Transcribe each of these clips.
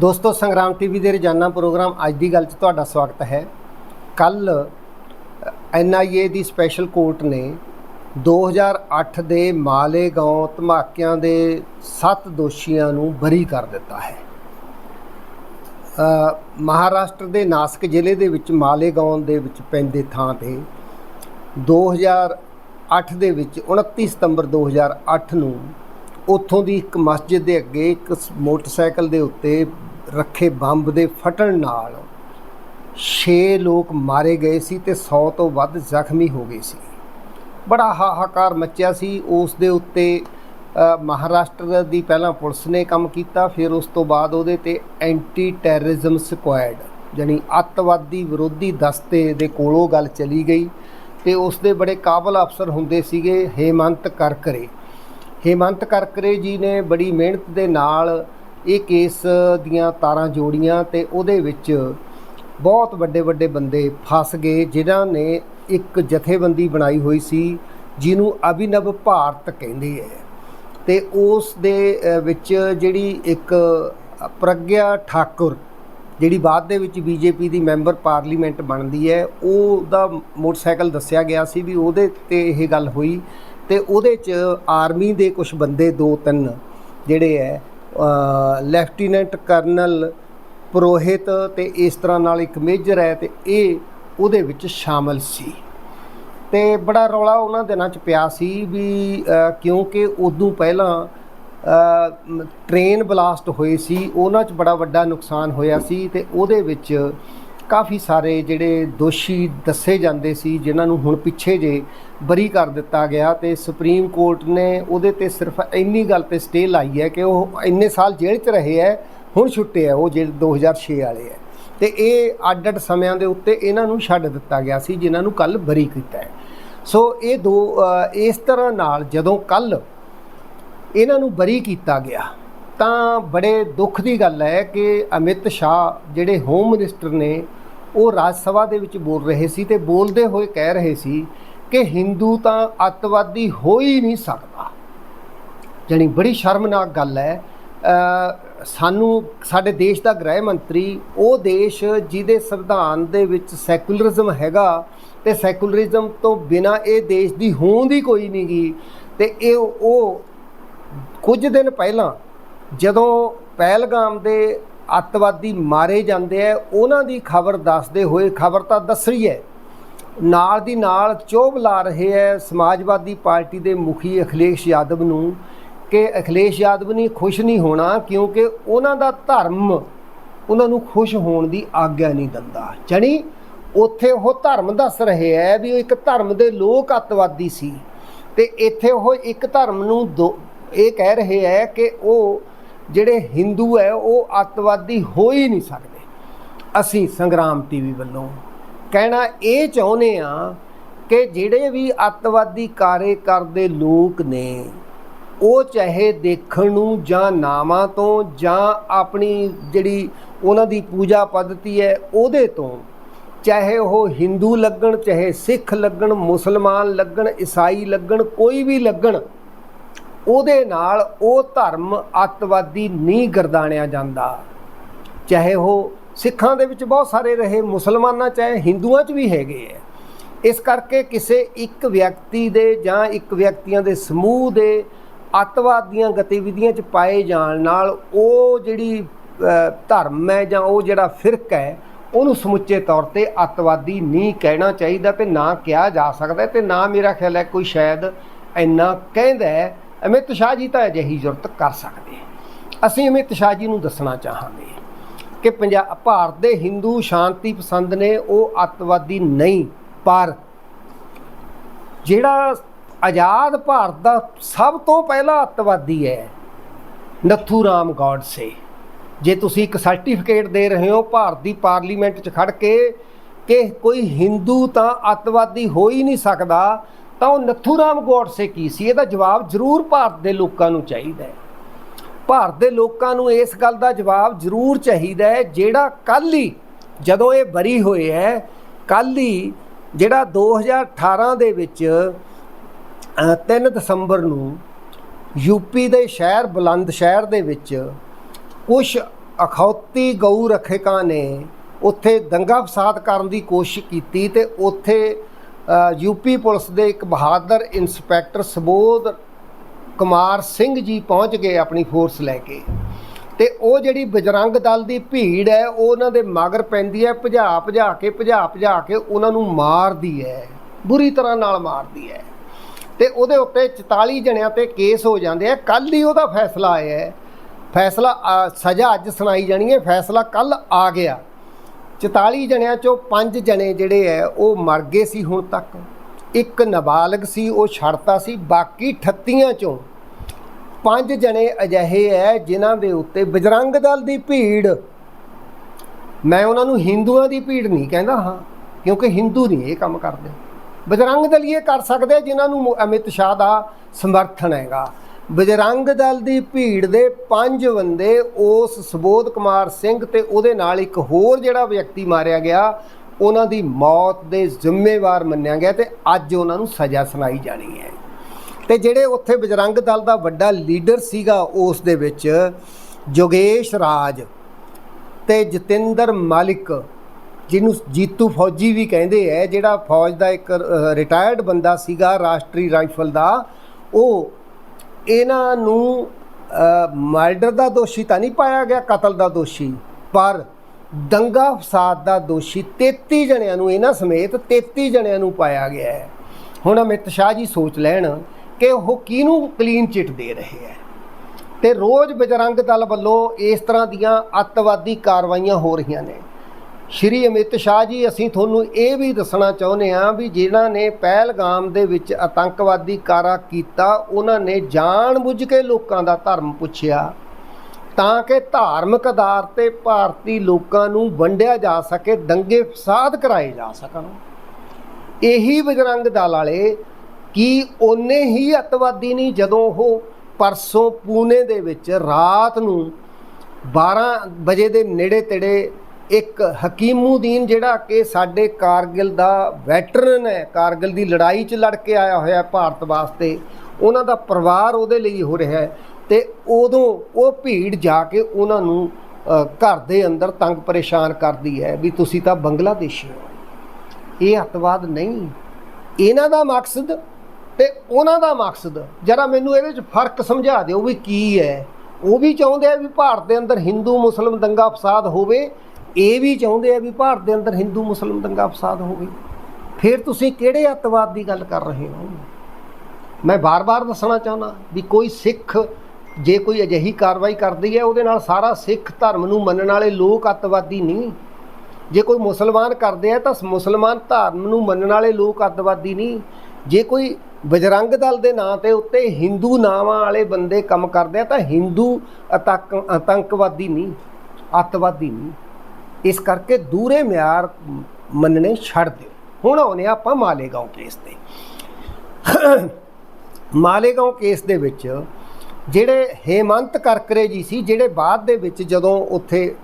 ਦੋਸਤੋ, ਸੰਗਰਾਮ ਟੀਵੀ ਦੇ ਰੋਜ਼ਾਨਾ ਪ੍ਰੋਗਰਾਮ ਅੱਜ ਦੀ ਗੱਲ 'ਚ ਤੁਹਾਡਾ ਸਵਾਗਤ ਹੈ। ਕੱਲ ਐਨਆਈਏ ਦੀ ਸਪੈਸ਼ਲ ਕੋਰਟ ਨੇ 2008 ਦੇ ਮਾਲੇਗਾਉਂ ਧਮਾਕਿਆਂ ਦੇ 7 ਦੋਸ਼ੀਆਂ ਨੂੰ ਬਰੀ ਕਰ ਦਿੱਤਾ ਹੈ। ਮਹਾਰਾਸ਼ਟਰ ਦੇ ਨਾਸਿਕ ਜ਼ਿਲ੍ਹੇ ਦੇ ਵਿੱਚ ਮਾਲੇਗਾਉਂ ਦੇ ਵਿੱਚ ਪੈਂਦੇ ਥਾਂ ਤੇ 2008 ਦੇ ਵਿੱਚ 29 ਸਤੰਬਰ 2008 ਨੂੰ ਉੱਥੋਂ ਦੀ ਇੱਕ ਮਸਜਿਦ ਦੇ ਅੱਗੇ ਇੱਕ ਮੋਟਰਸਾਈਕਲ ਦੇ ਉੱਤੇ ਰੱਖੇ ਬੰਬ ਦੇ ਫਟਣ ਨਾਲ 6 ਲੋਕ ਮਾਰੇ ਗਏ ਸੀ ਤੇ 100 ਤੋਂ ਵੱਧ ਜ਼ਖਮੀ ਹੋ ਗਏ ਸੀ। ਬੜਾ ਹਾਹਾਕਾਰ ਮੱਚਿਆ ਸੀ। ਉਸ ਦੇ ਉੱਤੇ ਮਹਾਰਾਸ਼ਟਰ ਦੀ ਪਹਿਲਾਂ ਪੁਲਿਸ ਨੇ ਕੰਮ ਕੀਤਾ, ਫਿਰ ਉਸ ਤੋਂ ਬਾਅਦ ਉਹਦੇ ਤੇ ਐਂਟੀ ਟੈਰਰਿਜ਼ਮ ਸਕੁਐਡ ਜਾਨੀ ਅੱਤਵਾਦੀ ਵਿਰੋਧੀ ਦਸਤੇ ਦੇ ਕੋਲੋਂ ਗੱਲ ਚਲੀ ਗਈ ਤੇ ਉਸ ਦੇ ਬੜੇ ਕਾਬਲ ਅਫਸਰ ਹੁੰਦੇ ਸੀਗੇ ਹੇਮੰਤ ਕਰਕਰੇ। ਹੇਮੰਤ ਕਰਕਰੇ ਜੀ ਨੇ ਬੜੀ ਮਿਹਨਤ ਦੇ ਨਾਲ ਇਹ ਕੇਸ ਦੀਆਂ ਤਾਰਾਂ ਜੋੜੀਆਂ ਤੇ ਉਹਦੇ ਵਿੱਚ ਬਹੁਤ ਵੱਡੇ ਵੱਡੇ ਬੰਦੇ ਫਸ ਗਏ, ਜਿਨ੍ਹਾਂ ਨੇ ਇੱਕ ਜਥੇਬੰਦੀ ਬਣਾਈ ਹੋਈ ਸੀ, ਜਿਹਨੂੰ ਅਭਿਨਵ ਭਾਰਤ ਕਹਿੰਦੇ ਹੈ ਤੇ ਉਸ ਦੇ ਵਿੱਚ ਜਿਹੜੀ ਇੱਕ ਪ੍ਰਗਿਆ ਠਾਕੁਰ, ਜਿਹੜੀ ਬਾਅਦ ਦੇ ਵਿੱਚ ਬੀਜੇਪੀ ਦੀ ਮੈਂਬਰ ਪਾਰਲੀਮੈਂਟ ਬਣਦੀ ਹੈ, ਉਹਦਾ ਮੋਟਰਸਾਈਕਲ ਦੱਸਿਆ ਗਿਆ ਸੀ ਵੀ ਉਹਦੇ ਤੇ ਇਹ ਗੱਲ ਹੋਈ। ਤੇ ਉਹਦੇ 'ਚ ਆਰਮੀ ਦੇ ਕੁਝ ਬੰਦੇ ਦੋ ਤਿੰਨ ਜਿਹੜੇ ਹੈ ਲੈਫਟੀਨੈਂਟ ਕਰਨਲ ਪੁਰੋਹਿਤ ਤੇ ਇਸ ਤਰ੍ਹਾਂ ਨਾਲ ਇੱਕ ਮੇਜਰ ਹੈ ਤੇ ਇਹ ਉਹਦੇ ਵਿੱਚ ਸ਼ਾਮਲ ਸੀ। ਤੇ ਬੜਾ ਰੌਲਾ ਉਹਨਾਂ ਦਿਨਾਂ 'ਚ ਪਿਆ ਸੀ ਵੀ ਕਿਉਂਕਿ ਉਦੋਂ ਪਹਿਲਾਂ ਅ, ਟ੍ਰੇਨ ਬਲਾਸਟ ਹੋਈ ਸੀ ਉਹਨਾਂ 'ਚ ਬੜਾ ਵੱਡਾ ਨੁਕਸਾਨ ਹੋਇਆ ਸੀ ਤੇ ਉਹਦੇ ਵਿੱਚ ਕਾਫੀ ਸਾਰੇ ਜਿਹੜੇ ਦੋਸ਼ੀ ਦੱਸੇ ਜਾਂਦੇ ਸੀ, ਜਿਨ੍ਹਾਂ ਨੂੰ ਹੁਣ ਪਿੱਛੇ ਜੇ ਬਰੀ ਕਰ ਦਿੱਤਾ ਗਿਆ ਤੇ ਸੁਪਰੀਮ ਕੋਰਟ ਨੇ ਉਹਦੇ ਤੇ ਸਿਰਫ ਇੰਨੀ ਗੱਲ ਤੇ ਸਟੇ ਲਾਈ ਹੈ ਕਿ ਉਹ ਇੰਨੇ ਸਾਲ ਜੇਲ੍ਹ 'ਚ ਰਹੇ ਹੈ, ਹੁਣ ਛੁੱਟੇ ਹੈ, ਉਹ ਜਿਹੜੇ 2006 ਵਾਲੇ ਹੈ। ਤੇ ਇਹ ਅੱਡ ਅੱਡ ਸਮਿਆਂ ਦੇ ਉੱਤੇ ਇਹਨਾਂ ਨੂੰ ਛੱਡ ਦਿੱਤਾ ਗਿਆ ਸੀ, ਜਿਨ੍ਹਾਂ ਨੂੰ ਕੱਲ ਬਰੀ ਕੀਤਾ ਹੈ। ਸੋ ਇਹ ਦੋ ਇਸ ਤਰ੍ਹਾਂ ਨਾਲ ਜਦੋਂ ਕੱਲ ਇਹਨਾਂ ਨੂੰ ਬਰੀ ਕੀਤਾ ਗਿਆ, ਤਾਂ ਬੜੇ ਦੁੱਖ ਦੀ ਗੱਲ ਹੈ ਕਿ ਅਮਿਤ ਸ਼ਾਹ ਜਿਹੜੇ ਹੋਮ ਮਿਨਿਸਟਰ ਨੇ ਉਹ ਰਾਜ ਸਭਾ ਦੇ ਵਿੱਚ ਬੋਲ ਰਹੇ ਸੀ ਤੇ ਬੋਲਦੇ ਹੋਏ ਕਹਿ ਰਹੇ ਸੀ ਕਿ ਹਿੰਦੂ ਤਾਂ ਅੱਤਵਾਦੀ ਹੋ ਹੀ ਨਹੀਂ ਸਕਦਾ। ਜਾਣੀ ਬੜੀ ਸ਼ਰਮਨਾਕ ਗੱਲ ਹੈ। ਸਾਨੂੰ, ਸਾਡੇ ਦੇਸ਼ ਦਾ ਗ੍ਰਹਿ ਮੰਤਰੀ, ਉਹ ਦੇਸ਼ ਜਿਹਦੇ ਸੰਵਿਧਾਨ ਦੇ ਵਿੱਚ ਸੈਕੂਲਰਿਜ਼ਮ ਹੈਗਾ ਤੇ ਸੈਕੂਲਰਿਜ਼ਮ ਤੋਂ ਬਿਨਾ ਇਹ ਦੇਸ਼ ਦੀ ਹੋਂਦ ਹੀ ਕੋਈ ਨਹੀਂ ਗੀ। ਤੇ ਇਹ ਉਹ ਕੁਝ ਦਿਨ ਪਹਿਲਾਂ ਜਦੋਂ ਪਹਿਲਗਾਮ ਦੇ ਅੱਤਵਾਦੀ ਮਾਰੇ ਜਾਂਦੇ ਆ, ਉਹਨਾਂ ਦੀ ਖਬਰ ਦੱਸਦੇ ਹੋਏ ਖਬਰ ਤਾਂ ਦੱਸ ਰਹੀ ਹੈ। ਨਾਲ ਦੀ ਨਾਲ ਚੋਭ ਲਾ ਰਹੇ ਹੈ ਸਮਾਜਵਾਦੀ ਪਾਰਟੀ ਦੇ ਮੁਖੀ ਅਖਿਲੇਸ਼ ਯਾਦਵ ਨੂੰ ਕਿ ਅਖਿਲੇਸ਼ ਯਾਦਵ ਨੇ ਖੁਸ਼ ਨਹੀਂ ਹੋਣਾ ਕਿਉਂਕਿ ਉਹਨਾਂ ਦਾ ਧਰਮ ਉਹਨਾਂ ਨੂੰ ਖੁਸ਼ ਹੋਣ ਦੀ ਆਗਿਆ ਨਹੀਂ ਦਿੰਦਾ। ਜਾਣੀ ਉੱਥੇ ਉਹ ਧਰਮ ਦੱਸ ਰਹੇ ਹੈ ਵੀ ਉਹ ਇੱਕ ਧਰਮ ਦੇ ਲੋਕ ਅੱਤਵਾਦੀ ਸੀ ਤੇ ਇੱਥੇ ਉਹ ਇੱਕ ਧਰਮ ਨੂੰ ਦੋ- ਇਹ ਕਹਿ ਰਹੇ ਹੈ ਕਿ ਉਹ ਜਿਹੜੇ ਹਿੰਦੂ ਹੈ, ਉਹ ਅੱਤਵਾਦੀ ਹੋ ਹੀ ਨਹੀਂ ਸਕਦੇ। ਅਸੀਂ ਸੰਗਰਾਮ ਟੀਵੀ ਵੱਲੋਂ ਕਹਿਣਾ ਇਹ ਚਾਹੁੰਦੇ ਆ ਕਿ ਜਿਹੜੇ ਵੀ ਅੱਤਵਾਦੀ ਕਾਰੇ ਕਰਦੇ ਲੋਕ ਨੇ, ਉਹ ਚਾਹੇ ਦੇਖਣ ਨੂੰ ਜਾਂ ਨਾਵਾਂ ਤੋਂ ਜਾਂ ਆਪਣੀ ਜਿਹੜੀ ਉਹਨਾਂ ਦੀ ਪੂਜਾ ਪद्धਤੀ ਹੈ, ਉਹਦੇ ਤੋਂ। ਚਾਹੇ ਉਹ ਹਿੰਦੂ ਲੱਗਣ, ਚਾਹੇ ਸਿੱਖ ਲੱਗਣ, ਮੁਸਲਮਾਨ ਲੱਗਣ, ਈਸਾਈ ਲੱਗਣ, ਕੋਈ ਵੀ ਲੱਗਣ ਉਹਦੇ ਨਾਲ ਉਹ ਧਰਮ ਅੱਤਵਾਦੀ ਨਹੀਂ ਗਰਦਾਣਿਆ ਜਾਂਦਾ। ਚਾਹੇ ਉਹ ਸਿੱਖਾਂ ਦੇ ਵਿੱਚ ਬਹੁਤ ਸਾਰੇ ਰਹੇ, ਮੁਸਲਮਾਨਾਂ ਚਾਹੇ ਹਿੰਦੂਆਂ 'ਚ ਵੀ ਹੈਗੇ ਹੈ। ਇਸ ਕਰਕੇ ਕਿਸੇ ਇੱਕ ਵਿਅਕਤੀ ਦੇ ਜਾਂ ਇੱਕ ਵਿਅਕਤੀਆਂ ਦੇ ਸਮੂਹ ਦੇ ਅੱਤਵਾਦ ਦੀਆਂ ਗਤੀਵਿਧੀਆਂ 'ਚ ਪਾਏ ਜਾਣ ਨਾਲ ਉਹ ਜਿਹੜੀ ਧਰਮ ਹੈ ਜਾਂ ਉਹ ਜਿਹੜਾ ਫਿਰਕ ਹੈ, ਉਹਨੂੰ ਸਮੁੱਚੇ ਤੌਰ ਤੇ ਅੱਤਵਾਦੀ ਨਹੀਂ ਕਹਿਣਾ ਚਾਹੀਦਾ ਤੇ ਨਾ ਕਿਹਾ ਜਾ ਸਕਦਾ ਤੇ ਨਾ ਮੇਰਾ ਖਿਆਲ ਹੈ ਕੋਈ ਸ਼ਾਇਦ ਇੰਨਾ ਕਹਿੰਦਾ ਅਮਿਤ ਸ਼ਾਹ ਜੀ ਤਾਂ ਅਜਿਹੀ ਜ਼ਰੂਰਤ ਕਰ ਸਕਦੇ। ਅਸੀਂ ਅਮਿਤ ਸ਼ਾਹ ਜੀ ਨੂੰ ਦੱਸਣਾ ਚਾਹਾਂਗੇ ਕਿ ਪੰਜਾਬ ਭਾਰਤ ਦੇ ਹਿੰਦੂ ਸ਼ਾਂਤੀ ਪਸੰਦ ਨੇ, ਉਹ ਅੱਤਵਾਦੀ ਨਹੀਂ, ਪਰ ਜਿਹੜਾ ਆਜ਼ਾਦ ਭਾਰਤ ਦਾ ਸਭ ਤੋਂ ਪਹਿਲਾ ਅੱਤਵਾਦੀ ਹੈ ਨੱਥੂ ਰਾਮ ਗੌਡਸੇ ਜੇ ਤੁਸੀਂ ਇੱਕ ਸਰਟੀਫਿਕੇਟ ਦੇ ਰਹੇ ਹੋ ਭਾਰਤ ਦੀ ਪਾਰਲੀਮੈਂਟ 'ਚ ਖੜ ਕੇ ਕਿ ਕੋਈ ਹਿੰਦੂ ਤਾਂ ਅੱਤਵਾਦੀ ਹੋ ਹੀ ਨਹੀਂ ਸਕਦਾ ਤਾਂ ਉਹ ਨੱਥੂ ਰਾਮ ਗੌਡਸੇ ਕੀ ਸੀ? ਇਹਦਾ ਜਵਾਬ ਜ਼ਰੂਰ ਭਾਰਤ ਦੇ ਲੋਕਾਂ ਨੂੰ ਚਾਹੀਦਾ ਹੈ। ਭਾਰਤ ਦੇ ਲੋਕਾਂ ਨੂੰ ਇਸ ਗੱਲ ਦਾ ਜਵਾਬ ਜ਼ਰੂਰ ਚਾਹੀਦਾ ਹੈ ਜਿਹੜਾ ਕੱਲ ਹੀ ਜਦੋਂ ਇਹ ਬਰੀ ਹੋਏ ਹੈ ਕੱਲ ਹੀ ਜਿਹੜਾ 2018 ਦੇ ਵਿੱਚ ਅ, 3 ਦਸੰਬਰ ਨੂੰ ਯੂਪੀ ਦੇ ਸ਼ਹਿਰ ਬੁਲੰਦ ਸ਼ਹਿਰ ਦੇ ਵਿੱਚ ਕੁਝ ਅਖੌਤੀ ਗਊ ਰੱਖਿਕਾਂ ਨੇ ਉੱਥੇ ਦੰਗਾ ਫਸਾਦ ਕਰਨ ਦੀ ਕੋਸ਼ਿਸ਼ ਕੀਤੀ ਤੇ ਉੱਥੇ ਯੂਪੀ ਪੁਲਿਸ ਦੇ ਇੱਕ ਬਹਾਦਰ ਇੰਸਪੈਕਟਰ ਸਬੋਧ ਕੁਮਾਰ ਸਿੰਘ ਜੀ ਪਹੁੰਚ ਗਏ ਆਪਣੀ ਫੋਰਸ ਲੈ ਕੇ। ਤੇ ਉਹ ਜਿਹੜੀ ਬਜਰੰਗ ਦਲ ਦੀ ਭੀੜ ਹੈ, ਉਹ ਉਹਨਾਂ ਦੇ ਮਗਰ ਪੈਂਦੀ ਹੈ, ਭਜਾ ਭਜਾ ਕੇ, ਭਜਾ ਭਜਾ ਕੇ ਉਹਨਾਂ ਨੂੰ ਮਾਰਦੀ ਹੈ। ਬੁਰੀ ਤਰ੍ਹਾਂ ਨਾਲ ਮਾਰਦੀ ਹੈ। ਤੇ ਉਹਦੇ ਉੱਤੇ 44 ਜਣਿਆਂ ਤੇ ਕੇਸ ਹੋ ਜਾਂਦੇ ਆ। ਕੱਲ ਹੀ ਉਹਦਾ ਫੈਸਲਾ ਆਇਆ ਹੈ। ਫੈਸਲਾ ਸਜ਼ਾ ਅੱਜ ਸੁਣਾਈ ਜਾਣੀ ਹੈ। ਫੈਸਲਾ ਕੱਲ ਆ ਗਿਆ। 44 ਜਣਿਆਂ ਚੋਂ 5 ਜਣੇ ਜਿਹੜੇ ਐ, ਉਹ ਮਰ ਗਏ ਸੀ ਹੁਣ ਤੱਕ। ਇੱਕ ਨਾਬਾਲਗ ਸੀ, ਉਹ ਛੜਤਾ ਸੀ, ਬਾਕੀ 38 ਚੋਂ ਪੰਜ ਜਣੇ ਅਜਿਹੇ ਐ, ਜਿਨ੍ਹਾਂ ਦੇ ਉੱਤੇ ਬਜਰੰਗ ਦਲ ਦੀ ਭੀੜ। ਮੈਂ ਉਹਨਾਂ ਨੂੰ ਹਿੰਦੂਆਂ ਦੀ ਭੀੜ ਨਹੀਂ ਕਹਿੰਦਾ ਹਾਂ, ਕਿਉਂਕਿ ਹਿੰਦੂ ਨਹੀਂ ਇਹ ਕੰਮ ਕਰਦੇ। ਬਜਰੰਗ ਦਲ ਇਹ ਕਰ ਸਕਦੇ ਆ, ਜਿਨ੍ਹਾਂ ਨੂੰ ਅਮਿਤ ਸ਼ਾਹ ਦਾ ਸਮਰਥਨ ਹੈਗਾ। ਬਜਰੰਗ ਦਲ ਦੀ ਭੀੜ ਦੇ ਪੰਜ ਬੰਦੇ ਉਸ ਸੁਬੋਧ ਕੁਮਾਰ ਸਿੰਘ ਤੇ ਉਹਦੇ ਨਾਲ ਇੱਕ ਹੋਰ ਜਿਹੜਾ ਵਿਅਕਤੀ ਮਾਰਿਆ ਗਿਆ, ਉਹਨਾਂ ਦੀ ਮੌਤ ਦੇ ਜ਼ਿੰਮੇਵਾਰ ਮੰਨਿਆ ਗਿਆ ਤੇ ਅੱਜ ਉਹਨਾਂ ਨੂੰ ਸਜ਼ਾ ਸੁਣਾਈ ਜਾਣੀ ਹੈ। ਤੇ ਜਿਹੜੇ ਉੱਥੇ ਬਜਰੰਗ ਦਲ ਦਾ ਵੱਡਾ ਲੀਡਰ ਸੀਗਾ ਉਸ ਦੇ ਵਿੱਚ ਜੋਗੇਸ਼ ਰਾਜ ਤੇ ਜਤਿੰਦਰ ਮਾਲਿਕ, ਜਿਹਨੂੰ ਜੀਤੂ ਫੌਜੀ ਵੀ ਕਹਿੰਦੇ ਐ ਜਿਹੜਾ ਫੌਜ ਦਾ ਇੱਕ ਰਿਟਾਇਰਡ ਬੰਦਾ ਸੀਗਾ, ਰਾਸ਼ਟਰੀ ਰਾਈਫਲ ਦਾ, ਉਹ ਇਹਨਾਂ ਨੂੰ ਮਰਡਰ ਦਾ ਦੋਸ਼ੀ ਤਾਂ ਨਹੀਂ ਪਾਇਆ ਗਿਆ, ਕਤਲ ਦਾ ਦੋਸ਼ੀ, ਪਰ ਦੰਗਾ ਫਸਾਦ ਦਾ ਦੋਸ਼ੀ 33 ਜਣਿਆਂ ਨੂੰ ਇਹਨਾਂ ਸਮੇਤ 33 ਜਣਿਆਂ ਨੂੰ ਪਾਇਆ ਗਿਆ ਹੈ। ਹੁਣ ਅਮਿਤ ਸ਼ਾਹ ਜੀ ਸੋਚ ਲੈਣ ਕਿ ਉਹ ਕਿਹਨੂੰ ਕਲੀਨ ਚਿੱਟ ਦੇ ਰਹੇ ਹੈ। ਤੇ ਰੋਜ਼ ਬਜਰੰਗ ਦਲ ਵੱਲੋਂ ਇਸ ਤਰ੍ਹਾਂ ਦੀਆਂ ਅੱਤਵਾਦੀ ਕਾਰਵਾਈਆਂ ਹੋ ਰਹੀਆਂ ਨੇ। ਸ਼੍ਰੀ ਅਮਿਤ ਸ਼ਾਹ ਜੀ, ਅਸੀਂ ਤੁਹਾਨੂੰ ਇਹ ਵੀ ਦੱਸਣਾ ਚਾਹੁੰਦੇ ਹਾਂ ਵੀ ਜਿਨ੍ਹਾਂ ਨੇ ਪਹਿਲਗਾਮ ਦੇ ਵਿੱਚ ਆਤੰਕਵਾਦੀ ਕਾਰਾ ਕੀਤਾ, ਉਹਨਾਂ ਨੇ ਜਾਣਬੁੱਝ ਕੇ ਲੋਕਾਂ ਦਾ ਧਰਮ ਪੁੱਛਿਆ। ਤਾਂ ਕਿ ਧਾਰਮਿਕ ਆਧਾਰ ਤੇ ਭਾਰਤੀ ਲੋਕਾਂ ਨੂੰ ਵੰਡਿਆ ਜਾ ਸਕੇ, ਦੰਗੇ ਫਸਾਦ ਕਰਾਏ ਜਾ ਸਕਣ। ਇਹੀ ਬਜਰੰਗ ਦਲ ਵਾਲੇ ਕਿ ਉਹਨੇ ਹੀ ਅੱਤਵਾਦੀ ਨਹੀਂ ਜਦੋਂ ਉਹ ਪਰਸੋਂ ਪੂਨੇ ਦੇ ਵਿੱਚ ਰਾਤ ਨੂੰ 12 ਵਜੇ ਦੇ ਨੇੜੇ ਤੇੜੇ ਇੱਕ ਹਕੀਮੂਦੀਨ ਜਿਹੜਾ ਕਿ ਸਾਡੇ ਕਾਰਗਿਲ ਦਾ ਵੈਟਰਨ ਹੈ, ਕਾਰਗਿਲ ਦੀ ਲੜਾਈ 'ਚ ਲੜ ਕੇ ਆਇਆ ਹੋਇਆ ਭਾਰਤ ਵਾਸਤੇ, ਉਹਨਾਂ ਦਾ ਪਰਿਵਾਰ ਉਹਦੇ ਲਈ ਹੋ ਰਿਹਾ ਹੈ ਤੇ ਉਦੋਂ ਉਹ ਭੀੜ ਜਾ ਕੇ ਉਹਨਾਂ ਨੂੰ ਘਰ ਦੇ ਅੰਦਰ ਤੰਗ ਪਰੇਸ਼ਾਨ ਕਰਦੀ ਹੈ ਵੀ ਤੁਸੀਂ ਤਾਂ ਬੰਗਲਾਦੇਸ਼ੀ ਹੋ। ਇਹ ਅੱਤਵਾਦ ਨਹੀਂ। ਇਹਨਾਂ ਦਾ ਮਕਸਦ ਤੇ ਉਹਨਾਂ ਦਾ ਮਕਸਦ, ਜਰਾ ਮੈਨੂੰ ਇਹਦੇ ਵਿੱਚ ਫ਼ਰਕ ਸਮਝਾ ਦਿਓ ਵੀ ਕੀ ਹੈ। ਉਹ ਵੀ ਚਾਹੁੰਦੇ ਆ ਵੀ ਭਾਰਤ ਦੇ ਅੰਦਰ ਹਿੰਦੂ, ਮੁਸਲਮ, ਦੰਗਾ, ਫਸਾਦ ਹੋਵੇ ਇਹ ਵੀ ਚਾਹੁੰਦੇ ਆ ਵੀ ਭਾਰਤ ਦੇ ਅੰਦਰ ਹਿੰਦੂ ਮੁਸਲਮ ਦੰਗਾ ਫਸਾਦ ਹੋਵੇ। ਫਿਰ ਤੁਸੀਂ ਕਿਹੜੇ ਅੱਤਵਾਦ ਦੀ ਗੱਲ ਕਰ ਰਹੇ ਹੋ? ਮੈਂ ਬਾਰ-ਬਾਰ ਦੱਸਣਾ ਚਾਹੁੰਦਾ ਵੀ ਕੋਈ ਸਿੱਖ ਜੇ ਕੋਈ ਅਜਿਹੀ ਕਾਰਵਾਈ ਕਰਦੀ ਹੈ, ਉਹਦੇ ਨਾਲ ਸਾਰਾ ਸਿੱਖ ਧਰਮ ਨੂੰ ਮੰਨਣ ਵਾਲੇ ਲੋਕ ਅੱਤਵਾਦੀ ਨਹੀਂ। ਜੇ ਕੋਈ ਮੁਸਲਮਾਨ ਕਰਦੇ ਆ, ਤਾਂ ਮੁਸਲਮਾਨ ਧਰਮ ਨੂੰ ਮੰਨਣ ਵਾਲੇ ਲੋਕ ਅੱਤਵਾਦੀ ਨਹੀਂ। ਜੇ ਕੋਈ ਬਜਰੰਗ ਦਲ ਦੇ ਨਾਂ ਤੇ ਉੱਤੇ ਹਿੰਦੂ ਨਾਵਾਂ ਵਾਲੇ ਬੰਦੇ ਕੰਮ ਕਰਦੇ ਆ, ਤਾਂ ਹਿੰਦੂ ਅਤੰਕ ਆਤੰਕਵਾਦੀ ਨਹੀਂ, ਅੱਤਵਾਦੀ ਨਹੀਂ। ਇਸ ਕਰਕੇ ਦੂਰੇ ਮਿਆਰ ਮੰਨਣੇ ਛੱਡ ਦਿਓ। ਹੁਣ ਆਉਨੇ ਆਪਾਂ ਮਾਲੇਗਾਉਂ ਕੇਸ ਤੇ। ਮਾਲੇਗਾਉਂ ਕੇਸ ਦੇ ਵਿੱਚ ਜਿਹੜੇ ਹੇਮੰਤ ਕਰਕਰੇ ਜੀ ਸੀ, ਜਿਹੜੇ ਬਾਅਦ ਦੇ ਵਿੱਚ ਜਦੋਂ ਉੱਥੇ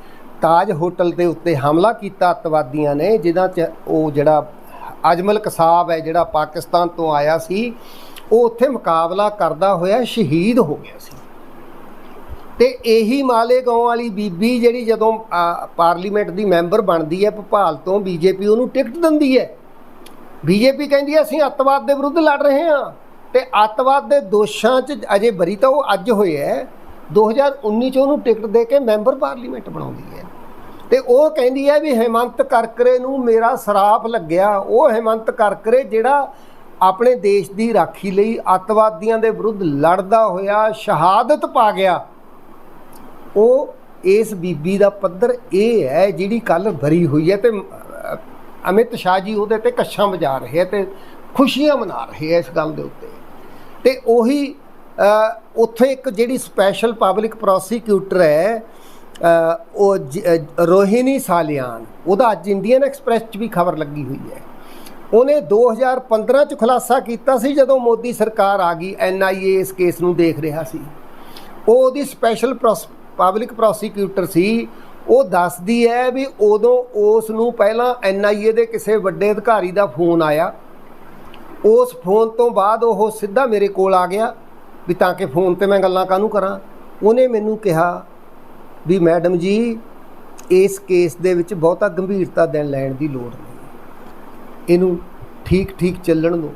ਤਾਜ ਹੋਟਲ ਦੇ ਉੱਤੇ ਹਮਲਾ ਕੀਤਾ ਅੱਤਵਾਦੀਆਂ ਨੇ ਜਿਹਦਾ ਚ ਉਹ ਜਿਹੜਾ ਅਜਮਲ ਕਸਾਬ ਹੈ, ਜਿਹੜਾ ਪਾਕਿਸਤਾਨ ਤੋਂ ਆਇਆ ਸੀ, ਉਹ ਉੱਥੇ ਮੁਕਾਬਲਾ ਕਰਦਾ ਹੋਇਆ ਸ਼ਹੀਦ ਹੋ ਗਿਆ ਸੀ। ਤੇ ਇਹੀ ਮਾਲੇਗਾਉਂ ਵਾਲੀ ਬੀਬੀ ਜਿਹੜੀ ਜਦੋਂ ਪਾਰਲੀਮੈਂਟ ਦੀ ਮੈਂਬਰ ਬਣਦੀ ਹੈ, ਭੋਪਾਲ ਤੋਂ ਬੀਜੇਪੀ ਉਹਨੂੰ ਟਿਕਟ ਦਿੰਦੀ ਹੈ। ਬੀਜੇਪੀ ਕਹਿੰਦੀ ਹੈ, ਅਸੀਂ ਅੱਤਵਾਦ ਦੇ ਵਿਰੁੱਧ ਲੜ ਰਹੇ ਹਾਂ। ਤੇ ਅੱਤਵਾਦ ਦੇ ਦੋਸ਼ਾਂ 'ਚ ਅਜੇ ਬਰੀ ਤਾਂ ਉਹ ਅੱਜ ਹੋਏ ਹੈ। 2019 ਚ ਉਹਨੂੰ ਟਿਕਟ ਦੇ ਕੇ ਮੈਂਬਰ ਪਾਰਲੀਮੈਂਟ ਬਣਾਉਂਦੀ ਹੈ। ਤੇ ਉਹ ਕਹਿੰਦੀ ਹੈ ਵੀ ਹਿਮੰਤ ਕਰਕਰੇ ਨੂੰ ਮੇਰਾ ਸਰਾਪ ਲੱਗਿਆ। ਉਹ ਹਿਮੰਤ ਕਰਕਰੇ ਜਿਹੜਾ ਆਪਣੇ ਦੇਸ਼ ਦੀ ਰਾਖੀ ਲਈ ਅੱਤਵਾਦੀਆਂ ਦੇ ਵਿਰੁੱਧ ਲੜਦਾ ਹੋਇਆ, ਸ਼ਹਾਦਤ ਪਾ ਗਿਆ। ਉਹ ਇਸ ਬੀਬੀ ਦਾ ਪੱਧਰ ਇਹ ਹੈ ਜਿਹੜੀ ਕੱਲ ਭਰੀ ਹੋਈ ਹੈ ਤੇ ਅਮਿਤ ਸ਼ਾਹ ਜੀ ਉਹਦੇ ਤੇ ਕੱਛਾਂ ਵਜਾ ਰਹੇ ਹੈ ਤੇ ਖੁਸ਼ੀਆਂ ਮਨਾ ਰਹੇ ਹੈ ਇਸ ਗੱਲ ਦੇ ਉੱਤੇ। ਤੇ ਉਹੀ ਉੱਥੇ ਇੱਕ ਜਿਹੜੀ ਸਪੈਸ਼ਲ ਪਬਲਿਕ ਪ੍ਰੋਸੀਕਿਊਟਰ ਹੈ ਉਹ ਜ- ਰੋਹਿਣੀ ਸਾਲਿਆਨ, ਉਹਦਾ ਅੱਜ ਇੰਡੀਅਨ ਐਕਸਪ੍ਰੈਸ 'ਚ ਵੀ ਖਬਰ ਲੱਗੀ ਹੋਈ ਹੈ। ਉਹਨੇ 2015 ਚ ਖੁਲਾਸਾ ਕੀਤਾ ਸੀ ਜਦੋਂ ਮੋਦੀ ਸਰਕਾਰ ਆ ਗਈ ਐਨਆਈਏ ਇਸ ਕੇਸ ਨੂੰ ਦੇਖ ਰਿਹਾ ਸੀ। ਉਹ ਉਹਦੀ ਸਪੈਸ਼ਲ ਪਬਲਿਕ ਪ੍ਰੋਸੀਕਿਊਟਰ ਸੀ, ਉਹ ਦੱਸਦੀ ਹੈ ਵੀ ਉਦੋਂ ਉਸ ਨੂੰ ਪਹਿਲਾਂ ਐਨਆਈਏ ਦੇ ਕਿਸੇ ਵੱਡੇ ਅਧਿਕਾਰੀ ਦਾ ਫੋਨ ਆਇਆ। ਉਸ ਫੋਨ ਤੋਂ ਬਾਅਦ ਉਹ ਸਿੱਧਾ ਮੇਰੇ ਕੋਲ ਆ ਗਿਆ ਵੀ ਤਾਂ ਕਿ ਫੋਨ ਤੇ ਮੈਂ ਗੱਲਾਂ ਕਾਹਨੂੰ ਕਰਾਂ। ਉਹਨੇ ਮੈਨੂੰ ਕਿਹਾ ਵੀ ਮੈਡਮ ਜੀ, ਇਸ ਕੇਸ ਦੇ ਵਿੱਚ ਬਹੁਤਾ ਗੰਭੀਰਤਾ ਦੇਣ ਲੈਣ ਦੀ ਲੋੜ ਨਹੀਂ। ਇਹਨੂੰ ਠੀਕ ਠੀਕ ਚੱਲਣ ਦਿਓ।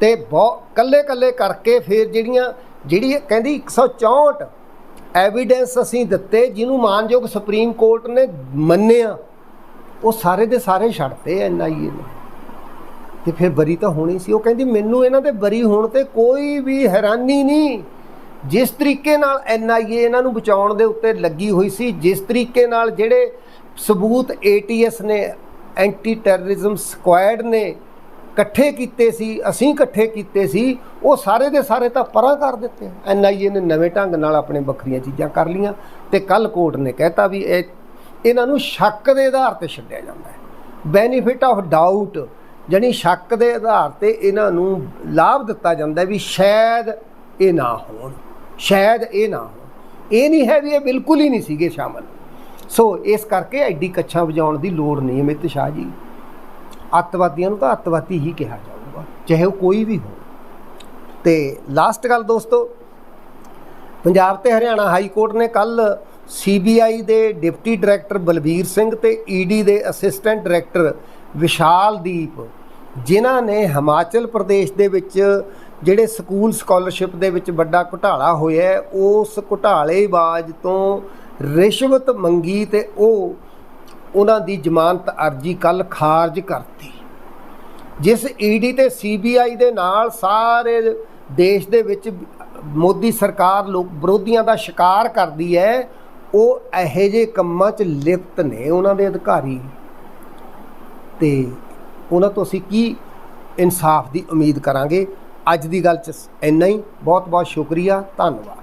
ਤੇ ਬਹੁਤ ਕੱਲੇ ਕੱਲੇ ਕਰਕੇ ਫਿਰ ਜਿਹੜੀਆਂ, ਜਿਹੜੀ ਇਹ ਕਹਿੰਦੀ 164 ਐਵੀਡੈਂਸ ਅਸੀਂ ਦਿੱਤੇ, ਜਿਹਨੂੰ ਮਾਨਯੋਗ ਸੁਪਰੀਮ ਕੋਰਟ ਨੇ ਮੰਨਿਆ, ਉਹ ਸਾਰੇ ਦੇ ਸਾਰੇ ਛੱਡਤੇ ਐਨਆਈਏ ਨੇ। ਤੇ ਫਿਰ ਬਰੀ ਤਾਂ ਹੋਣੀ ਸੀ। ਉਹ ਕਹਿੰਦੀ, ਮੈਨੂੰ ਇਹਨਾਂ ਦੇ ਬਰੀ ਹੋਣ ਤੇ ਕੋਈ ਵੀ ਹੈਰਾਨੀ ਨਹੀਂ। ਜਿਸ ਤਰੀਕੇ ਨਾਲ ਐਨਆਈਏ ਇਹਨਾਂ ਨੂੰ ਬਚਾਉਣ ਦੇ ਉੱਤੇ ਲੱਗੀ ਹੋਈ ਸੀ, ਜਿਸ ਤਰੀਕੇ ਨਾਲ ਜਿਹੜੇ ਸਬੂਤ ਏਟੀਐਸ ਨੇ ਐਂਟੀ ਟੈਰਰਿਜ਼ਮ ਸਕੁਐਡ ਨੇ ਇਕੱਠੇ ਕੀਤੇ ਸੀ, ਅਸੀਂ ਇਕੱਠੇ ਕੀਤੇ ਸੀ, ਉਹ ਸਾਰੇ ਦੇ ਸਾਰੇ ਤਾਂ ਪਰਾਂ ਕਰ ਦਿੱਤੇ। ਐਨਆਈਏ ਨੇ ਨਵੇਂ ਢੰਗ ਨਾਲ ਆਪਣੇ ਵੱਖਰੀਆਂ ਚੀਜ਼ਾਂ ਕਰ ਲੀਆਂ ਤੇ ਕੱਲ ਕੋਰਟ ਨੇ ਕਹਿਤਾ ਵੀ ਇਹ, ਇਹਨਾਂ ਨੂੰ ਸ਼ੱਕ ਦੇ ਆਧਾਰ ਤੇ ਛੱਡਿਆ ਜਾਂਦਾ ਹੈ। ਬੈਨੀਫਿਟ ਆਫ ਡਾਊਟ ਜਾਣੀ ਸ਼ੱਕ ਦੇ ਆਧਾਰ ਤੇ ਇਹਨਾਂ ਨੂੰ ਲਾਭ ਦਿੱਤਾ ਜਾਂਦਾ ਵੀ ਸ਼ਾਇਦ ਇਹ ਨਾ ਹੋਣ, ਸ਼ਾਇਦ ਇਹ ਨਾ ਹੋਣ। ਇਹ ਨਹੀਂ ਹੈ ਵੀ ਇਹ ਬਿਲਕੁਲ ਹੀ ਨਹੀਂ ਸੀਗੇ ਸ਼ਾਮਲ। ਸੋ ਇਸ ਕਰਕੇ ਐਡੀ ਕੱਛਾਂ ਵਜਾਉਣ ਦੀ ਲੋੜ ਨਹੀਂ ਅਮਿਤ ਸ਼ਾਹ ਜੀ। ਅੱਤਵਾਦੀਆਂ ਨੂੰ ਤਾਂ ਅੱਤਵਾਦੀ ਹੀ ਕਿਹਾ ਜਾਊਗਾ, ਚਾਹੇ ਉਹ ਕੋਈ ਵੀ ਹੋ ਤੇ ਲਾਸਟ ਗੱਲ ਦੋਸਤੋ, ਪੰਜਾਬ ਤੇ ਹਰਿਆਣਾ ਹਾਈ ਕੋਰਟ ਨੇ ਕੱਲ ਸੀਬੀਆਈ ਦੇ ਡਿਪਟੀ ਡਾਇਰੈਕਟਰ ਬਲਬੀਰ ਸਿੰਘ ਤੇ ਈਡੀ ਦੇ ਅਸਿਸਟੈਂਟ ਡਾਇਰੈਕਟਰ ਵਿਸ਼ਾਲਦੀਪ, ਜਿਨ੍ਹਾਂ ਨੇ ਹਿਮਾਚਲ ਪ੍ਰਦੇਸ਼ ਦੇ ਵਿੱਚ ਜਿਹੜੇ ਸਕੂਲ ਸਕਾਲਰਸ਼ਿਪ ਦੇ ਵਿੱਚ ਵੱਡਾ ਘੁਟਾਲਾ ਹੋਇਆ ਉਸ ਘੁਟਾਲੇਬਾਜ਼ ਤੋਂ ਰਿਸ਼ਵਤ ਮੰਗੀ ਤੇ ਉਹ ਉਹਨਾਂ ਦੀ ਜ਼ਮਾਨਤ ਅਰਜੀ ਕੱਲ ਖਾਰਜ ਕਰਤੀ। ਜਿਸ ਈਡੀ ਤੇ ਸੀਬੀਆਈ ਦੇ ਨਾਲ ਸਾਰੇ ਦੇਸ਼ ਦੇ ਵਿੱਚ ਮੋਦੀ ਸਰਕਾਰ ਲੋਕ ਵਿਰੋਧੀਆਂ ਦਾ ਸ਼ਿਕਾਰ ਕਰਦੀ ਹੈ, ਉਹ ਇਹੋ ਜਿਹੇ ਕੰਮਾਂ 'ਚ ਲਿਪਤ ਨੇ ਉਹਨਾਂ ਦੇ ਅਧਿਕਾਰੀ। ਤੇ ਉਹਨਾਂ ਤੋਂ ਅਸੀਂ ਕੀ ਇਨਸਾਫ ਦੀ ਉਮੀਦ ਕਰਾਂਗੇ? ਅੱਜ ਦੀ ਗੱਲ 'ਚ ਇੰਨਾ ਹੀ। ਬਹੁਤ ਬਹੁਤ ਸ਼ੁਕਰੀਆ। ਧੰਨਵਾਦ।